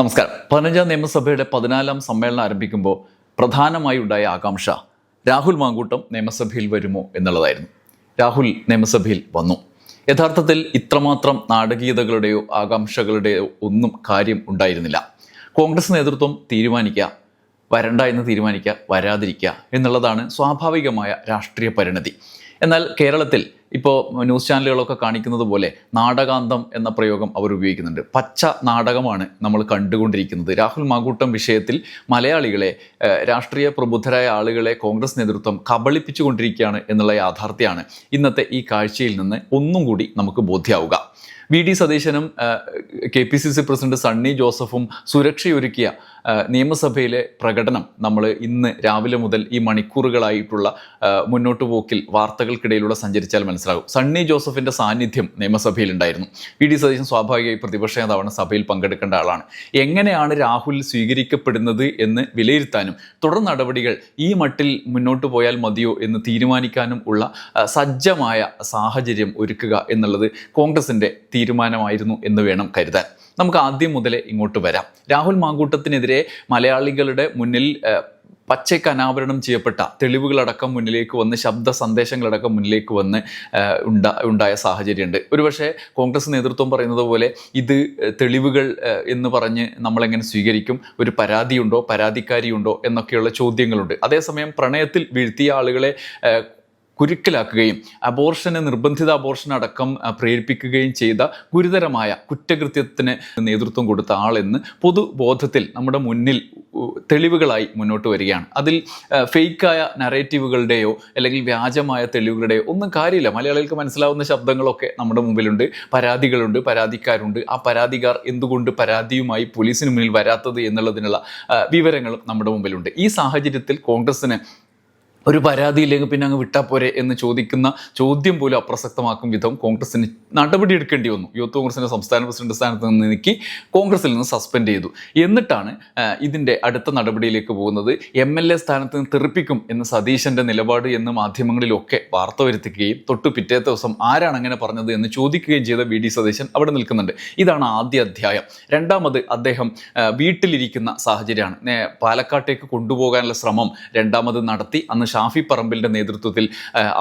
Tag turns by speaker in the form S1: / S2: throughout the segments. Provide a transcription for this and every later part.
S1: നമസ്കാരം. പതിനഞ്ചാം നിയമസഭയുടെ പതിനാലാം സമ്മേളനം ആരംഭിക്കുമ്പോൾ പ്രധാനമായി ഉണ്ടായ ആകാംക്ഷ രാഹുൽ മാങ്കൂട്ടം നിയമസഭയിൽ വരുമോ എന്നുള്ളതായിരുന്നു. രാഹുൽ നിയമസഭയിൽ വന്നു. യഥാർത്ഥത്തിൽ ഇത്രമാത്രം നാടകീയതകളുടെയോ ആകാംക്ഷകളുടെയോ ഒന്നും കാര്യം ഉണ്ടായിരുന്നില്ല. കോൺഗ്രസ് നേതൃത്വം തീരുമാനിക്കുക വരണ്ട എന്ന് തീരുമാനിക്കുക വരാതിരിക്കുക എന്നുള്ളതാണ് സ്വാഭാവികമായ രാഷ്ട്രീയ പരിണതി. എന്നാൽ കേരളത്തിൽ ഇപ്പോൾ ന്യൂസ് ചാനലുകളൊക്കെ കാണിക്കുന്നത് പോലെ നാടകാന്തം എന്ന പ്രയോഗം അവർ ഉപയോഗിക്കുന്നുണ്ട്. പച്ച നാടകമാണ് നമ്മൾ കണ്ടുകൊണ്ടിരിക്കുന്നത്. രാഹുൽ മാങ്കൂട്ടം വിഷയത്തിൽ മലയാളികളെ രാഷ്ട്രീയ പ്രബുദ്ധരായ ആളുകളെ കോൺഗ്രസ് നേതൃത്വം കബളിപ്പിച്ചുകൊണ്ടിരിക്കുകയാണ് എന്നുള്ള യാഥാർത്ഥ്യമാണ് ഇന്നത്തെ ഈ കാഴ്ചയിൽ നിന്ന് ഒന്നും കൂടി നമുക്ക് ബോധ്യമാവുക വി. ഡി. സതീശനും K. P. C. C president Sunny ജോസഫും സുരക്ഷയൊരുക്കിയ നിയമസഭയിലെ പ്രകടനം നമ്മൾ ഇന്ന് രാവിലെ മുതൽ ഈ മണിക്കൂറുകളായിട്ടുള്ള മുന്നോട്ട് പോക്കിൽ വാർത്തകൾക്കിടയിലൂടെ സഞ്ചരിച്ചാൽ മനസ്സിലാകും. സണ്ണി ജോസഫിന്റെ സാന്നിധ്യം നിയമസഭയിൽ ഉണ്ടായിരുന്നു വി ഡി. സതീശൻ സ്വാഭാവികമായി പ്രതിപക്ഷ നേതാവാണ് സഭയിൽ പങ്കെടുക്കേണ്ട ആളാണ്. എങ്ങനെയാണ് രാഹുൽ സ്വീകരിക്കപ്പെടുന്നത് എന്ന് വിലയിരുത്താനും തുടർ നടപടികൾ ഈ മട്ടിൽ മുന്നോട്ട് പോയാൽ മതിയോ എന്ന് തീരുമാനിക്കാനും ഉള്ള സജ്ജമായ സാഹചര്യം ഒരുക്കുക എന്നുള്ളത് കോൺഗ്രസിന്റെ തീരുമാനമായിരുന്നു എന്ന് വേണം കരുതാൻ. നമുക്ക് ആദ്യം മുതലേ ഇങ്ങോട്ട് വരാം. രാഹുൽ മാങ്കൂട്ടത്തിനെതിരെ മലയാളികളുടെ മുന്നിൽ പച്ചയ്ക്ക് അനാവരണം ചെയ്യപ്പെട്ട തെളിവുകളടക്കം മുന്നിലേക്ക് വന്ന് ശബ്ദ സന്ദേശങ്ങളടക്കം മുന്നിലേക്ക് വന്ന് ഉണ്ടാ ഉണ്ടായ സാഹചര്യമുണ്ട്. ഒരുപക്ഷെ കോൺഗ്രസ് നേതൃത്വം പറയുന്നത് പോലെ ഇത് തെളിവുകൾ എന്ന് പറഞ്ഞ് നമ്മളെങ്ങനെ സ്വീകരിക്കും? ഒരു പരാതിയുണ്ടോ? പരാതിക്കാരിയുണ്ടോ? എന്നൊക്കെയുള്ള ചോദ്യങ്ങളുണ്ട്. അതേസമയം പ്രണയത്തിൽ വീഴ്ത്തിയ ആളുകളെ കുരുക്കലാക്കുകയും അബോർഷന് നിർബന്ധിത അബോർഷൻ അടക്കം പ്രേരിപ്പിക്കുകയും ചെയ്ത ഗുരുതരമായ കുറ്റകൃത്യത്തിന് നേതൃത്വം കൊടുത്ത ആളെന്ന് പൊതുബോധത്തിൽ നമ്മുടെ മുന്നിൽ തെളിവുകളായി മുന്നോട്ട് വരികയാണ്. അതിൽ ഫേക്കായ നറേറ്റീവുകളുടെയോ അല്ലെങ്കിൽ വ്യാജമായ തെളിവുകളുടെയോ ഒന്നും കാര്യമില്ല. മലയാളികൾക്ക് മനസ്സിലാവുന്ന ശബ്ദങ്ങളൊക്കെ നമ്മുടെ മുമ്പിലുണ്ട്. പരാതികളുണ്ട് പരാതിക്കാരുണ്ട്. ആ പരാതിക്കാർ എന്തുകൊണ്ട് പരാതിയുമായി പോലീസിന് മുന്നിൽ വരാത്തത് എന്നുള്ളതിനുള്ള വിവരങ്ങളും നമ്മുടെ മുമ്പിലുണ്ട്. ഈ സാഹചര്യത്തിൽ കോൺഗ്രസിന് ഒരു പരാതിയില്ലെങ്കിൽ പിന്നെ അങ്ങ് വിട്ടാൽ പോരെ എന്ന് ചോദിക്കുന്ന ചോദ്യം പോലും അപ്രസക്തമാക്കും വിധം കോൺഗ്രസിന് നടപടിയെടുക്കേണ്ടി വന്നു. യൂത്ത് കോൺഗ്രസിന്റെ സംസ്ഥാന പ്രസിഡന്റ് സ്ഥാനത്ത് നിന്ന് നീക്കി കോൺഗ്രസിൽ നിന്ന് സസ്പെൻഡ് ചെയ്തു. എന്നിട്ടാണ് ഇതിന്റെ അടുത്ത നടപടിയിലേക്ക് പോകുന്നത്. എം എൽ എ സ്ഥാനത്ത് നിന്ന് തെറിപ്പിക്കും എന്ന് സതീശന്റെ നിലപാട് എന്ന് മാധ്യമങ്ങളിലൊക്കെ വാർത്ത വരുത്തിക്കുകയും തൊട്ടു പിറ്റേ ദിവസം ആരാണ് അങ്ങനെ പറഞ്ഞത് എന്ന് ചോദിക്കുകയും ചെയ്ത വി ഡി സതീശൻ അവിടെ നിൽക്കുന്നുണ്ട്. ഇതാണ് ആദ്യ അധ്യായം. രണ്ടാമത് അദ്ദേഹം വീട്ടിലിരിക്കുന്ന സാഹചര്യമാണ്. പാലക്കാട്ടേക്ക് കൊണ്ടുപോകാനുള്ള ശ്രമം രണ്ടാമത് നടത്തി. അന്ന് ഷാഫി പറമ്പിലിന്റെ നേതൃത്വത്തിൽ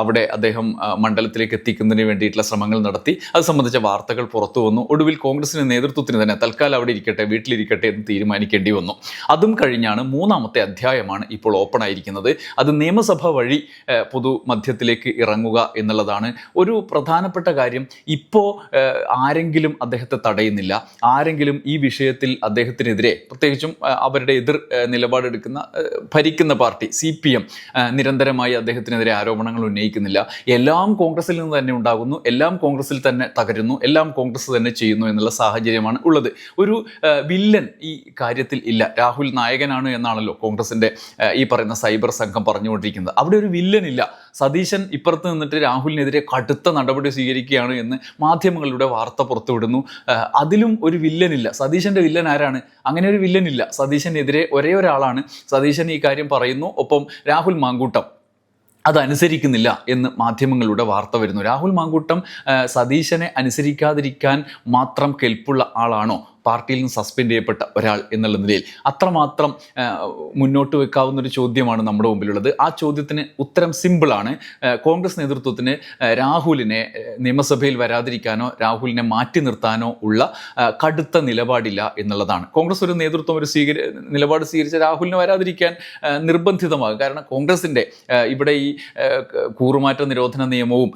S1: അവിടെ അദ്ദേഹം മണ്ഡലത്തിലേക്ക് എത്തിക്കുന്നതിന് വേണ്ടിയിട്ടുള്ള ശ്രമങ്ങൾ നടത്തി. അത് സംബന്ധിച്ച വാർത്തകൾ പുറത്തു വന്നു. ഒടുവിൽ കോൺഗ്രസിന്റെ നേതൃത്വത്തിന് തന്നെ തൽക്കാലം അവിടെ ഇരിക്കട്ടെ വീട്ടിലിരിക്കട്ടെ എന്ന് തീരുമാനിക്കേണ്ടി വന്നു. അതും കഴിഞ്ഞാണ് മൂന്നാമത്തെ അധ്യായമാണ് ഇപ്പോൾ ഓപ്പൺ ആയിരിക്കുന്നത്. അത് നിയമസഭ വഴി പൊതു മധ്യത്തിലേക്ക് ഇറങ്ങുക എന്നുള്ളതാണ്. ഒരു പ്രധാനപ്പെട്ട കാര്യം ഇപ്പോൾ ആരെങ്കിലും അദ്ദേഹത്തെ തടയുന്നില്ല. ആരെങ്കിലും ഈ വിഷയത്തിൽ അദ്ദേഹത്തിനെതിരെ പ്രത്യേകിച്ചും അവരുടെ എതിർ നിലപാടെടുക്കുന്ന ഭരിക്കുന്ന പാർട്ടി സി പി എം നിരന്തരമായി അദ്ദേഹത്തിനെതിരെ ആരോപണങ്ങൾ ഉന്നയിക്കുന്നില്ല. എല്ലാം കോൺഗ്രസിൽ നിന്ന് തന്നെ ഉണ്ടാകുന്നു എല്ലാം കോൺഗ്രസിൽ തന്നെ തകരുന്നു എല്ലാം കോൺഗ്രസ് തന്നെ ചെയ്യുന്നു എന്നുള്ള സാഹചര്യമാണ് ഉള്ളത്. ഒരു വില്ലൻ ഈ കാര്യത്തിൽ ഇല്ല. രാഹുൽ നായകനാണ് എന്നാണല്ലോ കോൺഗ്രസിന്റെ ഈ പറയുന്ന സൈബർ സംഘം പറഞ്ഞുകൊണ്ടിരിക്കുന്നത്. അവിടെ ഒരു വില്ലൻ ഇല്ല. സതീശൻ ഇപ്പുറത്ത് നിന്നിട്ട് രാഹുലിനെതിരെ കടുത്ത നടപടി സ്വീകരിക്കുകയാണ് എന്ന് മാധ്യമങ്ങളിലൂടെ വാർത്ത പുറത്തുവിടുന്നു. അതിലും ഒരു വില്ലനില്ല. സതീശന്റെ വില്ലൻ ആരാണ്? അങ്ങനെ ഒരു വില്ലനില്ല. സതീശനെതിരെ ഒരേ ഒരാളാണ് സതീശൻ ഈ കാര്യം പറയുന്നു. ഒപ്പം രാഹുൽ മാങ്കൂട്ടം അതനുസരിക്കുന്നില്ല എന്ന് മാധ്യമങ്ങളിലൂടെ വാർത്ത വരുന്നു. രാഹുൽ മാങ്കൂട്ടം സതീശനെ അനുസരിക്കാതിരിക്കാൻ മാത്രം കെൽപ്പുള്ള ആളാണോ? പാർട്ടിയിൽ നിന്ന് സസ്പെൻഡ് ചെയ്യപ്പെട്ട ഒരാൾ എന്നുള്ള നിലയിൽ അത്രമാത്രം മുന്നോട്ട് വെക്കാവുന്ന ഒരു ചോദ്യമാണ് നമ്മുടെ മുമ്പിലുള്ളത്. ആ ചോദ്യത്തിന് ഉത്തരം സിമ്പിളാണ് കോൺഗ്രസ് നേതൃത്വത്തിന് രാഹുലിനെ നിയമസഭയിൽ വരാതിരിക്കാനോ രാഹുലിനെ മാറ്റി നിർത്താനോ ഉള്ള കടുത്ത നിലപാടില്ല എന്നുള്ളതാണ്. കോൺഗ്രസ് ഒരു നേതൃത്വം ഒരു സ്വീകരി നിലപാട് സ്വീകരിച്ച രാഹുലിനെ വരാതിരിക്കാൻ നിർബന്ധിതമാകും. കാരണം കോൺഗ്രസിന്റെ ഇവിടെ ഈ കൂറുമാറ്റ നിരോധന നിയമവും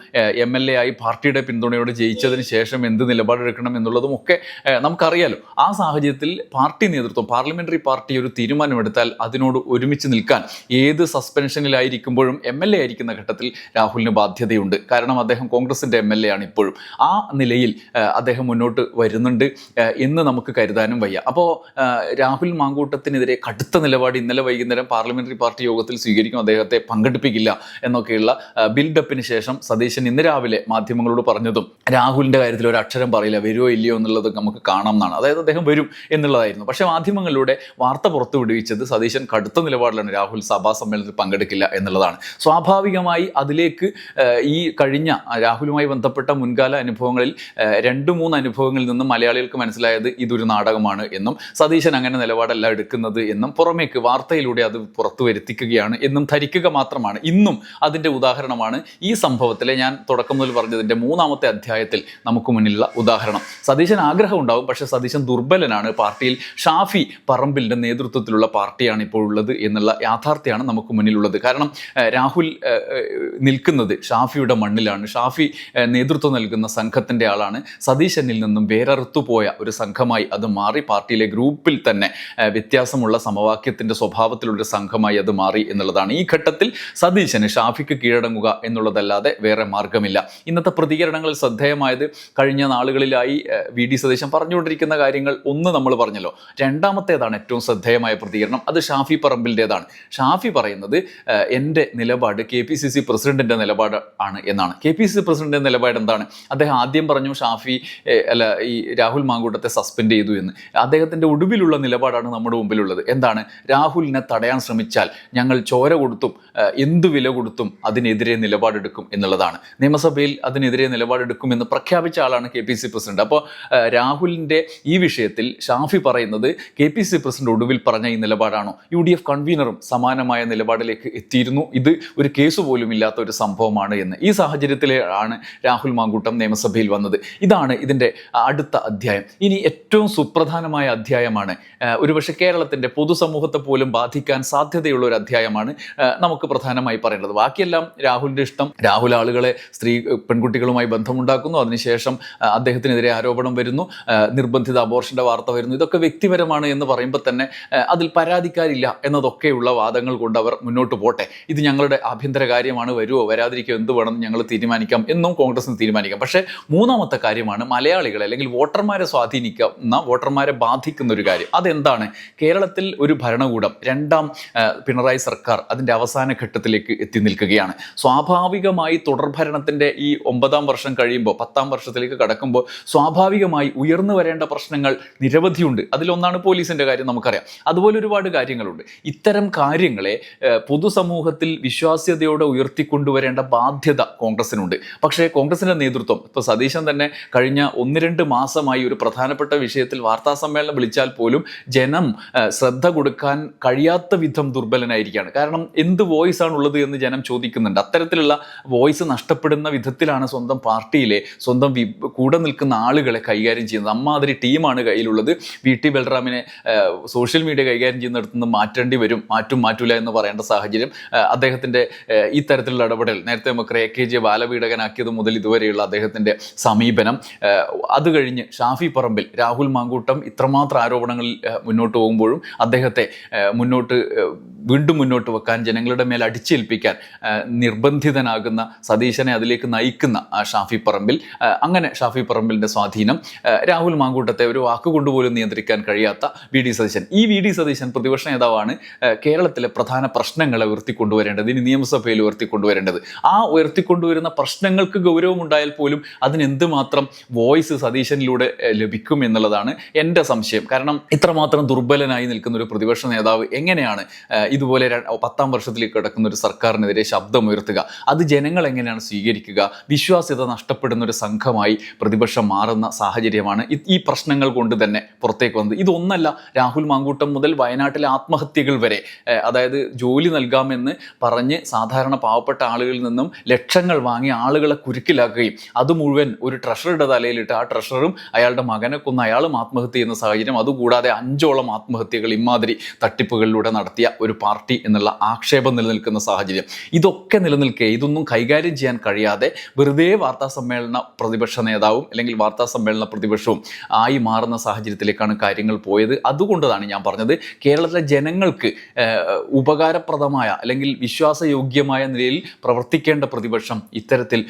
S1: എം എൽ എ ആയി പാർട്ടിയുടെ പിന്തുണയോടെ ജയിച്ചതിന് ശേഷം എന്ത് നിലപാടെടുക്കണം എന്നുള്ളതും ഒക്കെ നമുക്കറിയാലോ. ആ സാഹചര്യത്തിൽ പാർട്ടി നേതൃത്വം പാർലമെന്ററി പാർട്ടി ഒരു തീരുമാനമെടുത്താൽ അതിനോട് ഒരുമിച്ച് നിൽക്കാൻ ഏത് സസ്പെൻഷനിലായിരിക്കുമ്പോഴും എം എൽ എ ആയിരിക്കുന്ന ഘട്ടത്തിൽ രാഹുലിന് ബാധ്യതയുണ്ട്. കാരണം അദ്ദേഹം കോൺഗ്രസിന്റെ എം എൽ എ ആണ് ഇപ്പോഴും. ആ നിലയിൽ അദ്ദേഹം മുന്നോട്ട് വരുന്നുണ്ട് എന്ന് നമുക്ക് കരുതാനും വയ്യ. അപ്പോൾ രാഹുൽ മാങ്കൂട്ടത്തിനെതിരെ കടുത്ത നിലപാട് ഇന്നലെ വൈകുന്നേരം പാർലമെന്ററി പാർട്ടി യോഗത്തിൽ സ്വീകരിക്കും അദ്ദേഹത്തെ പങ്കെടുപ്പിക്കില്ല എന്നൊക്കെയുള്ള ബിൽഡപ്പിന് ശേഷം സതീശൻ ഇന്ന് രാവിലെ മാധ്യമങ്ങളോട് പറഞ്ഞതും രാഹുലിന്റെ കാര്യത്തിൽ ഒരു അക്ഷരം പറയില്ല വരുമോ ഇല്ലയോ എന്നുള്ളത് നമുക്ക് കാണാം എന്നാണ്. അതായത് അദ്ദേഹം വരും എന്നുള്ളതായിരുന്നു. പക്ഷേ മാധ്യമങ്ങളിലൂടെ വാർത്ത പുറത്തു വിടുവിച്ചത് സതീശൻ കടുത്ത നിലപാടിലാണ്. രാഹുൽ സഭാ സമ്മേളനത്തിൽ പങ്കെടുക്കില്ല എന്നുള്ളതാണ്. സ്വാഭാവികമായി അതിലേക്ക് ഈ കഴിഞ്ഞ രാഹുലുമായി ബന്ധപ്പെട്ട മുൻകാല അനുഭവങ്ങളിൽ രണ്ട് മൂന്ന് അനുഭവങ്ങളിൽ നിന്നും മലയാളികൾക്ക് മനസ്സിലായത് ഇതൊരു നാടകമാണ് എന്നും സതീശൻ അങ്ങനെ നിലപാടല്ല എടുക്കുന്നത് എന്നും പുറമേക്ക് വാർത്തയിലൂടെ അത് പുറത്തു വരുത്തിക്കുകയാണ് എന്നും ധരിക്കുക മാത്രമാണ്. ഇന്നും അതിന്റെ ഉദാഹരണമാണ് ഈ സംഭവത്തിലെ ഞാൻ തുടക്കം മുതൽ പറഞ്ഞതിന്റെ മൂന്നാമത്തെ അധ്യായത്തിൽ നമുക്ക് മുന്നിലുള്ള ഉദാഹരണം. സതീശൻ ആഗ്രഹം ഉണ്ടാവും പക്ഷേ സതീശൻ ദുർബലനാണ് പാർട്ടിയിൽ. ഷാഫി പറമ്പിലിന്റെ നേതൃത്വത്തിലുള്ള പാർട്ടിയാണ് ഇപ്പോൾ ഉള്ളത് എന്നുള്ള യാഥാർത്ഥ്യമാണ് നമുക്ക് മുന്നിലുള്ളത്. കാരണം രാഹുൽ നിൽക്കുന്നത് ഷാഫിയുടെ മണ്ണിലാണ്. ഷാഫി നേതൃത്വം നൽകുന്ന സംഘത്തിന്റെ ആളാണ്. സതീശനിൽ നിന്നും വേരറുത്തുപോയ ഒരു സംഘമായി അത് മാറി. പാർട്ടിയിലെ ഗ്രൂപ്പിൽ തന്നെ വ്യത്യാസമുള്ള സമവാക്യത്തിന്റെ സ്വഭാവത്തിലുള്ള സംഘമായി അത് മാറി എന്നുള്ളതാണ്. ഈ ഘട്ടത്തിൽ സതീശന് ഷാഫിക്ക് കീഴടങ്ങുക എന്നുള്ളതല്ലാതെ വേറെ മാർഗമില്ല ഇന്നത്തെ പ്രതികരണങ്ങൾ ശ്രദ്ധേയമായത് കഴിഞ്ഞ നാളുകളിലായി വി. ഡി. സതീശൻ പറഞ്ഞുകൊണ്ടിരിക്കുന്ന കാര്യങ്ങൾ ഒന്ന് നമ്മൾ പറഞ്ഞല്ലോ. രണ്ടാമത്തേതാണ് ഏറ്റവും ശ്രദ്ധേയമായ പ്രതികരണം. അത് ഷാഫി പറമ്പിലിന്റെതാണ്. ഷാഫി പറയുന്നത് എന്റെ നിലപാട് കെ പി സി സി പ്രസിഡന്റിന്റെ നിലപാട് ആണ് എന്നാണ്. കെ പി സി സി പ്രസിഡന്റിന്റെ നിലപാട് എന്താണ്? അദ്ദേഹം ആദ്യം പറഞ്ഞു ഷാഫി അല്ല ഈ രാഹുൽ മാങ്കൂട്ടത്തെ സസ്പെൻഡ് ചെയ്തു എന്ന്. അദ്ദേഹത്തിന്റെ ഒടുവിലുള്ള നിലപാടാണ് നമ്മുടെ മുമ്പിലുള്ളത്. എന്താണ്? രാഹുലിനെ തടയാൻ ശ്രമിച്ചാൽ ഞങ്ങൾ ചോര കൊടുത്തും എന്തു വില കൊടുത്തും അതിനെതിരെ നിലപാടെടുക്കും എന്നുള്ളതാണ്. നിയമസഭയിൽ അതിനെതിരെ നിലപാടെടുക്കുമെന്ന് പ്രഖ്യാപിച്ച ആളാണ് കെ പി സി പ്രസിഡന്റ്. അപ്പോൾ രാഹുലിന്റെ ഈ വിഷയത്തിൽ ഷാഫി പറയുന്നത് കെ പി സി പ്രസിഡന്റ് ഒടുവിൽ പറഞ്ഞ ഈ നിലപാടാണോ? യു ഡി എഫ് കൺവീനറും സമാനമായ നിലപാടിലേക്ക് എത്തിയിരുന്നു. ഇത് ഒരു കേസ് പോലും ഇല്ലാത്ത ഒരു സംഭവമാണ് എന്ന്. ഈ സാഹചര്യത്തിലാണ് രാഹുൽ മാങ്കൂട്ടം നിയമസഭയിൽ വന്നത്. ഇതാണ് ഇതിന്റെ അടുത്ത അധ്യായം. ഇനി ഏറ്റവും സുപ്രധാനമായ അധ്യായമാണ് ഒരുപക്ഷെ കേരളത്തിന്റെ പൊതുസമൂഹത്തെ പോലും ബാധിക്കാൻ സാധ്യതയുള്ള ഒരു അധ്യായമാണ് നമുക്ക് പ്രധാനമായി പറയേണ്ടത്. ബാക്കിയെല്ലാം രാഹുലിന്റെ ഇഷ്ടം. രാഹുൽ ആളുകളെ സ്ത്രീ പെൺകുട്ടികളുമായി ബന്ധമുണ്ടാക്കുന്നു. അതിനുശേഷം അദ്ദേഹത്തിനെതിരെ ആരോപണം വരുന്നു. നിർബന്ധിത അബോർഷന്റെ വാർത്ത വരുന്നു. ഇതൊക്കെ വ്യക്തിപരമാണ് എന്ന് പറയുമ്പോൾ തന്നെ അതിൽ പരാതിക്കാരില്ല എന്നതൊക്കെയുള്ള വാദങ്ങൾ കൊണ്ട് അവർ മുന്നോട്ട് പോട്ടെ. ഇത് ഞങ്ങളുടെ ആഭ്യന്തര കാര്യമാണ്. വരുമോ വരാതിരിക്കുമോ എന്ത് വേണം ഞങ്ങൾ തീരുമാനിക്കാം. എന്നും കോൺഗ്രസിന് തീരുമാനിക്കാം. പക്ഷേ മൂന്നാമത്തെ കാര്യമാണ് മലയാളികൾ അല്ലെങ്കിൽ വോട്ടർമാരെ സ്വാധീനിക്കുന്ന വോട്ടർമാരെ ബാധിക്കുന്ന ഒരു കാര്യം. അതെന്താണ്? കേരളത്തിൽ ഒരു ഭരണകൂടം രണ്ടാം പിണറായി സർക്കാർ അതിന്റെ അവസാന ഘട്ടത്തിലേക്ക് എത്തി നിൽക്കുകയാണ്. സ്വാഭാവികമായി തുടർഭരണത്തിന്റെ ഈ ഒമ്പതാം വർഷം കഴിയുമ്പോൾ പത്താം വർഷത്തിലേക്ക് കടക്കുമ്പോൾ സ്വാഭാവികമായി ഉയർന്നു വരേണ്ട പ്രശ്നങ്ങൾ നിരവധിയുണ്ട്. അതിലൊന്നാണ് പോലീസിന്റെ കാര്യം നമുക്കറിയാം. അതുപോലെ ഒരുപാട് കാര്യങ്ങളുണ്ട്. ഇത്തരം കാര്യങ്ങളെ പൊതുസമൂഹത്തിൽ വിശ്വാസ്യതയോടെ ഉയർത്തിക്കൊണ്ടുവരേണ്ട ബാധ്യത കോൺഗ്രസിനുണ്ട്. പക്ഷേ കോൺഗ്രസിന്റെ നേതൃത്വം ഇപ്പോൾ സതീശൻ തന്നെ കഴിഞ്ഞ ഒന്ന് രണ്ട് മാസമായി ഒരു പ്രധാനപ്പെട്ട വിഷയത്തിൽ വാർത്താ സമ്മേളനം വിളിച്ചാൽ പോലും ജനം ശ്രദ്ധ കൊടുക്കാൻ കഴിയാത്ത വിധം ദുർബലനായിരിക്കുകയാണ്. കാരണം എന്ത് വോയിസ് ആണ് ഉള്ളത് എന്ന് ജനം ചോദിക്കുന്നുണ്ട്. അത്തരത്തിലുള്ള വോയിസ് നഷ്ടപ്പെടുന്ന വിധത്തിലാണ് സ്വന്തം പാർട്ടിയിലെ സ്വന്തം കൂടെ നിൽക്കുന്ന ആളുകളെ കൈകാര്യം ചെയ്യുന്നത്. അമ്മാതിരി ടീമാണ് കയ്യിലുള്ളത്. വി ടി ബൽറാമിനെ സോഷ്യൽ മീഡിയ കൈകാര്യം ചെയ്യുന്നിടത്ത് നിന്ന് മാറ്റേണ്ടി വരും. മാറ്റും മാറ്റൂല എന്ന് പറയേണ്ട സാഹചര്യം അദ്ദേഹത്തിന്റെ ഈ തരത്തിലുള്ള ഇടപെടൽ നേരത്തെ നമുക്ക് എ കെ ജെ ബാലപീഡകനാക്കിയത് മുതൽ ഇതുവരെയുള്ള അദ്ദേഹത്തിന്റെ സമീപനം അത് കഴിഞ്ഞ് ഷാഫി പറമ്പിൽ രാഹുൽ മാങ്കൂട്ടം ഇത്രമാത്രം ആരോപണങ്ങളിൽ മുന്നോട്ട് പോകുമ്പോഴും അദ്ദേഹത്തെ മുന്നോട്ട് വീണ്ടും മുന്നോട്ട് വെക്കാൻ ജനങ്ങളുടെ മേൽ അടിച്ചേൽപ്പിക്കാൻ നിർബന്ധിതനാകുന്ന സതീശനെ അതിലേക്ക് നയിക്കുന്ന ഷാഫി പറമ്പിൽ അങ്ങനെ ഷാഫി പറമ്പിലിന്റെ സ്വാധീനം രാഹുൽ മാങ്കൂട്ടത്തെ ഒരു വാക്കുകൊണ്ട് പോലും നിയന്ത്രിക്കാൻ കഴിയാത്ത വി ഡി സതീശൻ. ഈ വി ഡി സതീശൻ പ്രതിപക്ഷ നേതാവാണ് കേരളത്തിലെ പ്രധാന പ്രശ്നങ്ങളെ ഉയർത്തിക്കൊണ്ടുവരേണ്ടത് ഇനി നിയമസഭയിൽ ഉയർത്തിക്കൊണ്ടുവരേണ്ടത്. ആ ഉയർത്തിക്കൊണ്ടുവരുന്ന പ്രശ്നങ്ങൾക്ക് ഗൗരവമുണ്ടായാൽ പോലും അതിന് എന്തുമാത്രം വോയിസ് സതീശനിലൂടെ ലഭിക്കും എന്നുള്ളതാണ് എന്റെ സംശയം. കാരണം ഇത്രമാത്രം ദുർബലനായി നിൽക്കുന്ന ഒരു പ്രതിപക്ഷ നേതാവ് എങ്ങനെയാണ് ഇതുപോലെ പത്താം വർഷത്തിലേക്ക് കിടക്കുന്ന ഒരു സർക്കാരിനെതിരെ ശബ്ദമുയർത്തുക? അത് ജനങ്ങൾ എങ്ങനെയാണ് സ്വീകരിക്കുക? വിശ്വാസ്യത നഷ്ടപ്പെടുന്ന ഒരു സംഘമായി പ്രതിപക്ഷം മാറുന്ന സാഹചര്യമാണ് ഈ ഈ പ്രശ്നങ്ങൾ കൊണ്ട് തന്നെ പുറത്തേക്ക് വന്നത്. ഇതൊന്നല്ല രാഹുൽ മാങ്കൂട്ടം മുതൽ വയനാട്ടിലെ ആത്മഹത്യകൾ വരെ അതായത് ജോലി നൽകാമെന്ന് പറഞ്ഞ് സാധാരണ പാവപ്പെട്ട ആളുകളിൽ നിന്നും ലക്ഷങ്ങൾ വാങ്ങി ആളുകളെ കുരുക്കിലാക്കുകയും അത് മുഴുവൻ ഒരു ട്രഷറുടെ തലയിലിട്ട് ആ ട്രഷറും അയാളുടെ മകനെ കൊന്ന് അയാളും ആത്മഹത്യ ചെയ്യുന്ന സാഹചര്യം അതുകൂടാതെ അഞ്ചോളം ആത്മഹത്യകൾ ഇമാതിരി തട്ടിപ്പുകളിലൂടെ നടത്തിയ ഒരു പാർട്ടി എന്നുള്ള ആക്ഷേപം നിലനിൽക്കുന്ന സാഹചര്യം. ഇതൊക്കെ നിലനിൽക്കെ ഇതൊന്നും കൈകാര്യം ചെയ്യാൻ കഴിയാതെ വെറുതെ വാർത്താ സമ്മേളന പ്രതിപക്ഷ നേതാവും അല്ലെങ്കിൽ വാർത്താ സമ്മേളന പ്രതിപക്ഷവും ആയി മാറുന്ന സാഹചര്യത്തിലേക്കാണ് കാര്യങ്ങൾ പോയത്. അതുകൊണ്ടതാണ് ഞാൻ പറഞ്ഞത് കേരളത്തിലെ ജനങ്ങൾക്ക് ഉപകാരപ്രദമായ അല്ലെങ്കിൽ വിശ്വാസയോഗ്യമായ നിലയിൽ പ്രവർത്തിക്കേണ്ട പ്രതിപക്ഷം ഇത്തരത്തിൽ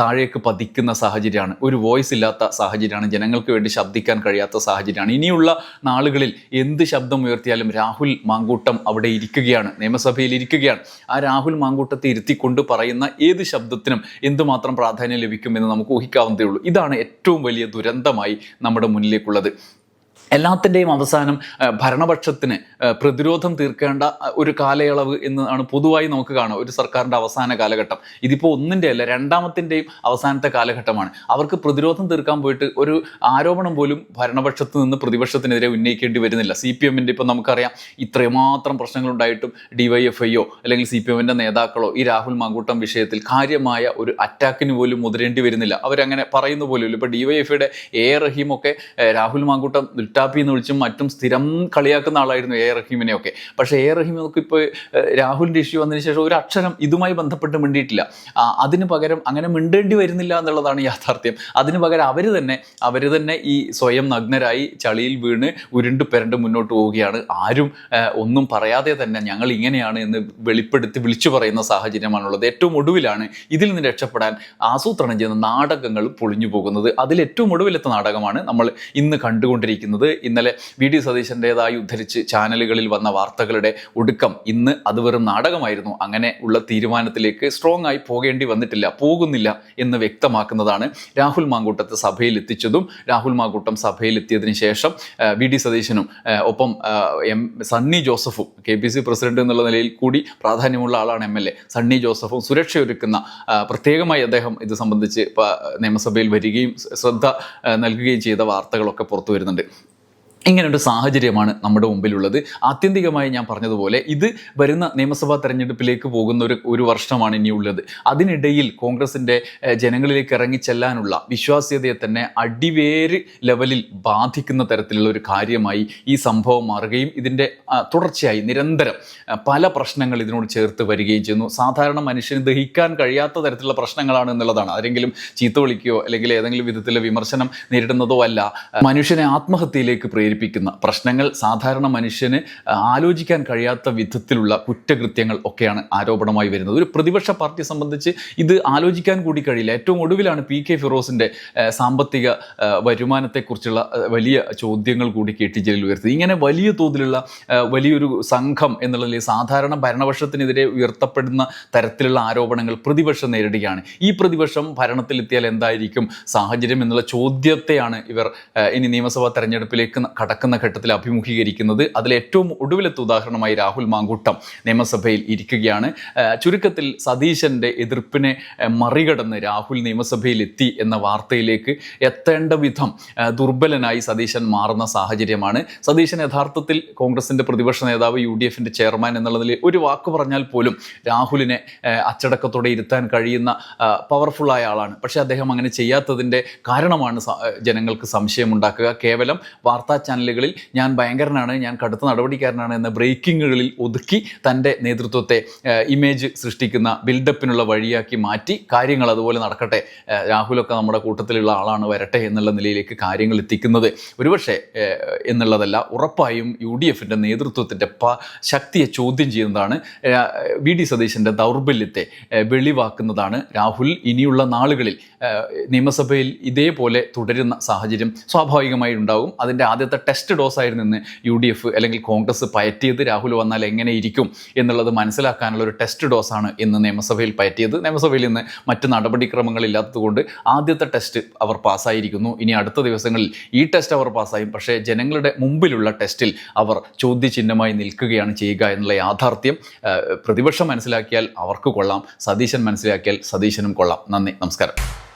S1: താഴേക്ക് പതിക്കുന്ന സാഹചര്യമാണ്. ഒരു വോയിസ് ഇല്ലാത്ത സാഹചര്യമാണ്. ജനങ്ങൾക്ക് വേണ്ടി ശബ്ദിക്കാൻ കഴിയാത്ത സാഹചര്യമാണ്. ഇനിയുള്ള നാളുകളിൽ എന്ത് ശബ്ദം ഉയർത്തിയാലും രാഹുൽ മാങ്കൂട്ടം അവിടെ ഇരിക്കുകയാണ്. നിയമസഭയിൽ ഇരിക്കുകയാണ്. ആ രാഹുൽ മാങ്കൂട്ടത്തെ ഇരുത്തിക്കൊണ്ട് പറയുന്ന ഏത് ശബ്ദത്തിനും എന്തുമാത്രം പ്രാധാന്യം ലഭിക്കുമെന്ന് നമുക്ക് ഊഹിക്കാവുന്നതേ ഉള്ളൂ ഇതാണ് ഏറ്റവും വലിയ ദുരന്തമായി നമ്മുടെ മുന്നിലേക്കുള്ളത്. എല്ലാത്തിന്റെയും അവസാനം ഭരണപക്ഷത്തിന് പ്രതിരോധം തീർക്കേണ്ട ഒരു കാലയളവ് എന്നാണ് പൊതുവായി നമുക്ക് കാണാം. ഒരു സർക്കാരിന്റെ അവസാന കാലഘട്ടം. ഇതിപ്പോൾ ഒന്നിന്റെ അല്ല രണ്ടാമത്തിന്റെയും അവസാനത്തെ കാലഘട്ടമാണ്. അവർക്ക് പ്രതിരോധം തീർക്കാൻ പോയിട്ട് ഒരു ആരോപണം പോലും ഭരണപക്ഷത്ത് നിന്ന് പ്രതിപക്ഷത്തിനെതിരെ ഉന്നയിക്കേണ്ടി വരുന്നില്ല. സി പി എമ്മിന്റെ ഇപ്പം നമുക്കറിയാം ഇത്രമാത്രം പ്രശ്നങ്ങളുണ്ടായിട്ടും ഡി വൈ എഫ് ഐയോ അല്ലെങ്കിൽ സി പി എമ്മിന്റെ നേതാക്കളോ ഈ രാഹുൽ മാങ്കൂട്ടം വിഷയത്തിൽ കാര്യമായ ഒരു അറ്റാക്കിന് പോലും മുതിരേണ്ടി വരുന്നില്ല. അവരങ്ങനെ പറയുന്ന പോലും ഇല്ല ഇപ്പോൾ ഐയുടെ എ റഹീമൊക്കെ രാഹുൽ മാങ്കൂട്ടം ലുറ്റാപ്പി എന്ന് വിളിച്ചും മറ്റും സ്ഥിരം കളിയാക്കുന്ന ആളായിരുന്നു എ. റഹീമിനെയൊക്കെ. പക്ഷേ എ. റഹീമൊക്കെ ഇപ്പോൾ രാഹുലിന്റെ ഇഷ്യൂ വന്നതിന് ശേഷം ഒരു അക്ഷരം ഇതുമായി ബന്ധപ്പെട്ട് മിണ്ടിയിട്ടില്ല. അതിന് പകരം അങ്ങനെ മിണ്ടേണ്ടി വരുന്നില്ല എന്നുള്ളതാണ് യാഥാർത്ഥ്യം. അതിന് പകരം അവർ തന്നെ അവർ തന്നെ ഈ സ്വയം നഗ്നരായി ചളിയിൽ വീണ് ഉരുണ്ട് പെരണ്ട് മുന്നോട്ട് പോവുകയാണ്. ആരും ഒന്നും പറയാതെ തന്നെ ഞങ്ങൾ ഇങ്ങനെയാണ് എന്ന് വെളിപ്പെടുത്തി വിളിച്ചു പറയുന്ന സാഹചര്യമാണുള്ളത്. ഏറ്റവും ഒടുവിലാണ് ഇതിൽ നിന്ന് രക്ഷപ്പെടാൻ ആസൂത്രണം ചെയ്യുന്ന നാടകങ്ങൾ പൊളിഞ്ഞു പോകുന്നത്. അതിൽ ഏറ്റവും ഒടുവിലത്തെ നാടകമാണ് നമ്മൾ ഇന്ന് കണ്ടുകൊണ്ടിരിക്കുന്നത്. ഇന്നലെ വി ഡി സതീശന്റെതായി ഉദ്ധരിച്ച് ചാനലുകളിൽ വന്ന വാർത്തകളുടെ ഒടുക്കം ഇന്ന് അത് വെറും നാടകമായിരുന്നു. അങ്ങനെ ഉള്ള തീരുമാനത്തിലേക്ക് സ്ട്രോങ് ആയി പോകേണ്ടി വന്നിട്ടില്ല പോകുന്നില്ല എന്ന് വ്യക്തമാക്കുന്നതാണ് രാഹുൽ മാങ്കൂട്ടത്തെ സഭയിൽ എത്തിച്ചതും. രാഹുൽ മാങ്കൂട്ടം സഭയിൽ എത്തിയതിനു ശേഷം വി ഡി സതീശനും ഒപ്പം എം സണ്ണി ജോസഫും കെ പി സി പ്രസിഡന്റ് എന്നുള്ള നിലയിൽ കൂടി പ്രാധാന്യമുള്ള ആളാണ് എം എൽ എ. സണ്ണി ജോസഫും സുരക്ഷയൊരുക്കുന്ന പ്രത്യേകമായി അദ്ദേഹം ഇത് സംബന്ധിച്ച് നിയമസഭയിൽ വരികയും ശ്രദ്ധ നൽകുകയും ചെയ്ത വാർത്തകളൊക്കെ പുറത്തു വരുന്നുണ്ട്. ഇങ്ങനെ ഒരു സാഹചര്യമാണ് നമ്മുടെ മുമ്പിലുള്ളത്. ആത്യന്തികമായി ഞാൻ പറഞ്ഞതുപോലെ ഇത് വരുന്ന നിയമസഭാ തെരഞ്ഞെടുപ്പിലേക്ക് പോകുന്ന ഒരു ഒരു വർഷമാണ് ഇനിയുള്ളത്. അതിനിടയിൽ കോൺഗ്രസിന്റെ ജനങ്ങളിലേക്ക് ഇറങ്ങിച്ചെല്ലാനുള്ള വിശ്വാസ്യതയെ തന്നെ അടിവേര് ലെവലിൽ ബാധിക്കുന്ന തരത്തിലുള്ള ഒരു കാര്യമായി ഈ സംഭവം മാറുകയും ഇതിന്റെ തുടർച്ചയായി നിരന്തരം പല പ്രശ്നങ്ങൾ ഇതിനോട് ചേർത്ത് വരികയും ചെയ്യുന്നു. സാധാരണ മനുഷ്യന് ദഹിക്കാൻ കഴിയാത്ത തരത്തിലുള്ള പ്രശ്നങ്ങളാണ് എന്നുള്ളതാണ്. ആരെങ്കിലും ചീത്ത വിളിക്കുകയോ അല്ലെങ്കിൽ ഏതെങ്കിലും വിധത്തിലുള്ള വിമർശനം നേരിടുന്നതോ അല്ല. മനുഷ്യനെ ആത്മഹത്യയിലേക്ക് പ്രേരിപ്പിക്കുന്ന പ്രശ്നങ്ങൾ സാധാരണ മനുഷ്യന് ആലോചിക്കാൻ കഴിയാത്ത വിധത്തിലുള്ള കുറ്റകൃത്യങ്ങൾ ഒക്കെയാണ് ആരോപണമായി വരുന്നത്. ഒരു പ്രതിപക്ഷ പാർട്ടി സംബന്ധിച്ച് ഇത് ആലോചിക്കാൻ കൂടി കഴിയില്ല. ഏറ്റവും ഒടുവിലാണ് പി കെ ഫിറോസിന്റെ സാമ്പത്തിക വരുമാനത്തെക്കുറിച്ചുള്ള വലിയ ചോദ്യങ്ങൾ കൂടി കെ ടി ജലീൽ ഉയർത്തി. ഇങ്ങനെ വലിയ തോതിലുള്ള വലിയൊരു സംഘം എന്നുള്ളതിൽ സാധാരണ ഭരണപക്ഷത്തിനെതിരെ ഉയർത്തപ്പെടുന്ന തരത്തിലുള്ള ആരോപണങ്ങൾ പ്രതിപക്ഷം നേരിടുകയാണ്. ഈ പ്രതിപക്ഷം ഭരണത്തിലെത്തിയാൽ എന്തായിരിക്കും സാഹചര്യം എന്നുള്ള ചോദ്യത്തെയാണ് ഇവർ ഇനി നിയമസഭാ തെരഞ്ഞെടുപ്പിലേക്ക് കടക്കുന്ന ഘട്ടത്തിൽ അഭിമുഖീകരിക്കുന്നത് അതിൽ ഏറ്റവും ഒടുവിലത്തെ ഉദാഹരണമായി രാഹുൽ മാങ്കൂട്ടം നിയമസഭയിൽ ഇരിക്കുകയാണ്. ചുരുക്കത്തിൽ സതീശന്റെ എതിർപ്പിനെ മറികടന്ന് രാഹുൽ നിയമസഭയിൽ എത്തി എന്ന വാർത്തയിലേക്ക് എത്തേണ്ട വിധം ദുർബലനായി സതീശൻ മാറുന്ന സാഹചര്യമാണ്. സതീശൻ യഥാർത്ഥത്തിൽ കോൺഗ്രസിന്റെ പ്രതിപക്ഷ നേതാവ് യു ഡി എഫിന്റെ ചെയർമാൻ എന്നുള്ളതിൽ ഒരു വാക്ക് പറഞ്ഞാൽ പോലും രാഹുലിനെ അച്ചടക്കത്തോടെ ഇരുത്താൻ കഴിയുന്ന പവർഫുള്ളായ ആളാണ്. പക്ഷേ അദ്ദേഹം അങ്ങനെ ചെയ്യാത്തതിന്റെ കാരണമാണ് ജനങ്ങൾക്ക് സംശയമുണ്ടാക്കുക. കേവലം വാർത്താ ചാനലുകളിൽ ഞാൻ ഭയങ്കരനാണ് ഞാൻ കടുത്ത നടപടിക്കാരനാണ് എന്ന ബ്രേക്കിങ്ങുകളിൽ ഒതുക്കി തന്റെ നേതൃത്വത്തെ ഇമേജ് സൃഷ്ടിക്കുന്ന ബിൽഡപ്പിനുള്ള വഴിയാക്കി മാറ്റി കാര്യങ്ങൾ അതുപോലെ നടക്കട്ടെ രാഹുലൊക്കെ നമ്മുടെ കൂട്ടത്തിലുള്ള ആളാണ് വരട്ടെ എന്നുള്ള നിലയിലേക്ക് കാര്യങ്ങൾ എത്തിക്കുന്നത്. ഒരുപക്ഷെ എന്നുള്ളതല്ല ഉറപ്പായും യു ഡി എഫിന്റെ നേതൃത്വത്തിന്റെ പ ശക്തിയെ ചോദ്യം ചെയ്യുന്നതാണ് വി ഡി സതീശന്റെ ദൗർബല്യത്തെ വെളിവാക്കുന്നതാണ് രാഹുൽ ഇനിയുള്ള നാളുകളിൽ. നിയമസഭയിൽ ഇതേപോലെ തുടരുന്ന സാഹചര്യം സ്വാഭാവികമായി ഉണ്ടാകും അതിന്റെ ആദ്യത്തെ ടെസ്റ്റ് ഡോസ് ആയിരുന്നു ഇന്ന് യു ഡി എഫ് അല്ലെങ്കിൽ കോൺഗ്രസ് പയറ്റിയത് രാഹുൽ വന്നാൽ എങ്ങനെ ഇരിക്കും എന്നുള്ളത് മനസ്സിലാക്കാനുള്ള ഒരു ടെസ്റ്റ് ഡോസാണ് ഇന്ന് നിയമസഭയിൽ പയറ്റിയത്. നിയമസഭയിൽ ഇന്ന് മറ്റ് നടപടിക്രമങ്ങളില്ലാത്തതുകൊണ്ട് ആദ്യത്തെ ടെസ്റ്റ് അവർ പാസ്സായിരിക്കുന്നു ഇനി അടുത്ത ദിവസങ്ങളിൽ ഈ ടെസ്റ്റ് അവർ പാസ്സായും പക്ഷേ ജനങ്ങളുടെ മുമ്പിലുള്ള ടെസ്റ്റിൽ അവർ ചോദ്യചിഹ്നമായി നിൽക്കുകയാണ് ചെയ്യുക എന്നുള്ള യാഥാർത്ഥ്യം പ്രതിപക്ഷം മനസ്സിലാക്കിയാൽ അവർക്ക് കൊള്ളാം. സതീശൻ മനസ്സിലാക്കിയാൽ സതീശനും കൊള്ളാം. നന്ദി. നമസ്കാരം.